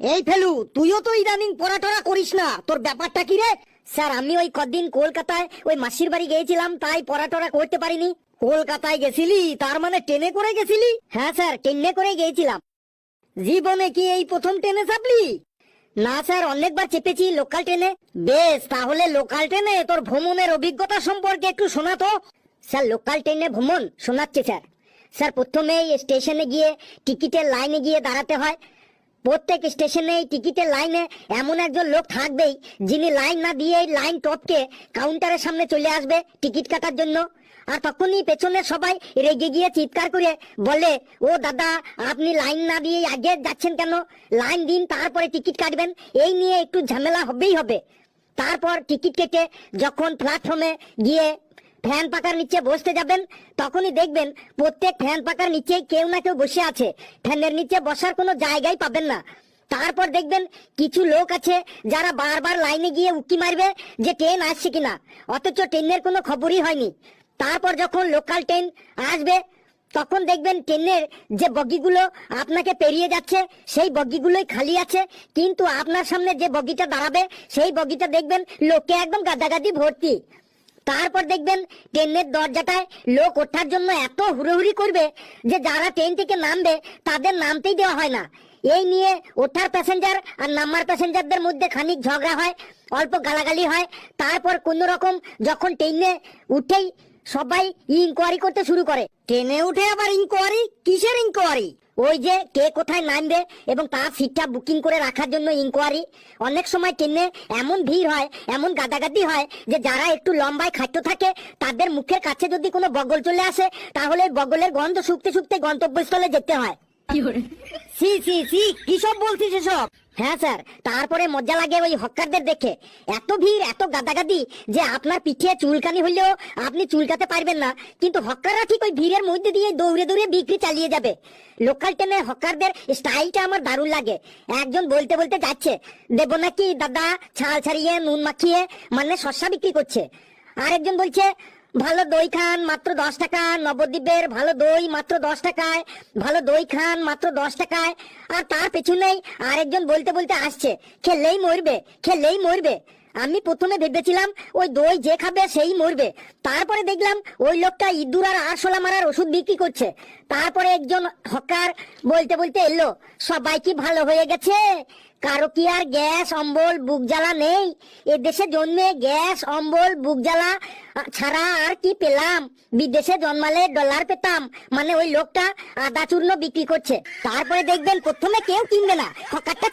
এই ফেলু, তুইও তো ইদানিং পড়াটরা করিস না। তোর ব্যাপারটা কি রে? স্যার, আমি ওই কদিন কলকাতায় ওই মাসির বাড়ি গিয়েছিলাম, তাই পড়াটরা করতে পারিনি। কলকাতায় গেছিলি? তার মানে ট্রেনে করে গেছিলি? হ্যাঁ স্যার, ট্রেনে করে গিয়েছিলাম। জীবনে কি এই প্রথম ট্রেনে চাপলি? না স্যার, অনেকবার চেপেছি লোকাল ট্রেনে। বেশ, তাহলে লোকাল ট্রেনে তোর ভ্রমণের অভিজ্ঞতা সম্পর্কে একটু শোনা তো। স্যার, লোকাল ট্রেনে ভ্রমণ শোনাচ্ছে স্যার। স্যার, প্রথমেই স্টেশনে গিয়ে টিকিটের লাইনে গিয়ে দাঁড়াতে হয়। প্রত্যেক স্টেশনে এই টিকিটের লাইনে এমন একজন লোক থাকবেই যিনি লাইন না দিয়ে এই লাইন টপকে কাউন্টারের সামনে চলে আসবে টিকিট কাটার জন্য। আর তখনই পেছনে সবাই রেগে গিয়ে চিৎকার করে বলে, ও দাদা, আপনি লাইন না দিয়ে আগে যাচ্ছেন কেন? লাইন দিন, তারপরে টিকিট কাটবেন। এই নিয়ে একটু ঝামেলা হবেই হবে। তারপর টিকিট কেটে যখন প্ল্যাটফর্মে গিয়ে ফ্যান পাকার নিচে বসতে যাবেন, তখনই দেখবেন প্রত্যেক ফ্যান পাকার নিচেই কেউ না কেউ বসে আছে। ফ্যানের নিচে বসার কোনো জায়গাই পাবেন না। তারপর দেখবেন কিছু লোক আছে যারা বারবার লাইনে গিয়ে উকি মারবে যে ট্রেন আসছে কিনা। অথচ ট্রেনের কোনো খবরই হয়নি। তারপর যখন লোকাল ট্রেন আসবে, তখন দেখবেন ট্রেনের যে বগিগুলো আপনাকে পেরিয়ে যাচ্ছে, সেই বগিগুলোই খালি আছে। কিন্তু আপনার সামনে যে বগিটা দাঁড়াবে, সেই বগিটা দেখবেন লোকে একদম গাদাগাদি ভর্তি। তারপর দেখবেন ট্রেনের দরজাটায় লোক ওঠার জন্য এত হুড়োহুড়ি করবে যে যারা ট্রেন থেকে নামবে, তাদের নামতেই দেওয়া হয় না। এই নিয়ে ওঠার প্যাসেঞ্জার আর নামার প্যাসেঞ্জারদের মধ্যে খানিক ঝগড়া হয়, অল্প গালাগালি হয়। তারপর কোন রকম যখন ট্রেনে উঠেই সবাই ইনকোয়ারি করতে শুরু করে। ট্রেনে উঠে আবার ইনকোয়ারি কিসের ইনকোয়ারি ওই যে কে কোথায় নামবে এবং তার সিটটা বুকিং করে রাখার জন্য ইনকোয়ারি অনেক সময় ট্রেনে এমন ভিড় হয় এমন গাদাগাদি হয় যে যারা একটু লম্বায় খাদ্য থাকে তাদের মুখের কাছে যদি কোনো বগল চলে আসে তাহলে বগলের গন্ধ শুকতে শুকতে গন্তব্যস্থলে যেতে হয়। সি সি সি কি সব বলছিস এসব? হ্যাঁ স্যার। তারপরে মজা লাগে ওই হকারদের দেখে। এত ভিড়, এত গাদাগাদি যে আপনার পিঠে চুলকানি হলেও আপনি চুলকাতে পারবেন না। কিন্তু হকাররা ঠিক ওই ভিড়ের মধ্যে দিয়ে দৌড়ে দৌড়ে বিক্রি চালিয়ে যাবে। লোকাল ট্রেনে হকারদের স্টাইলটা আমার দারুণ লাগে। একজন বলতে বলতে যাচ্ছে, দেব নাকি দাদা ছাল ছাড়িয়ে, নুন মাখিয়ে মানে শস্যা বিক্রি করছে? আরেকজন বলছে ভালো দই খান মাত্র দশ টাকা, নবদ্বীপের ভালো দই মাত্র দশ টাকায়, ভালো দই খান মাত্র দশ টাকায়। আর তার পেছনেই আরেকজন বলতে বলতে আসছে, খেললেই মরবে খেললেই মরবে। আমি প্রথমে ভেবেছিলাম ওই দই যে খাবে সেই মরবে। তারপরে দেখলাম ওই লোকটা ইঁদুর আর আরশোলা মারার ওষুধ বিক্রি করছে। তারপরে একজন হকার বলতে বলতে এলো, সবাই কি ভালো হয়ে গেছে? কারও কি আর গ্যাস, অম্বল, বুক জ্বালা নেই? এ দেশে জন্মে গ্যাস, অম্বল, বুক জ্বালা ছাড়া আর কি পেলাম? বিদেশে জন্মালে ডলার পেতাম। মানে ওই লোকটা আদা চূর্ণ বিক্রি করছে। তারপরে দেখবেন প্রথমে কেউ কিনবে না। হকারটা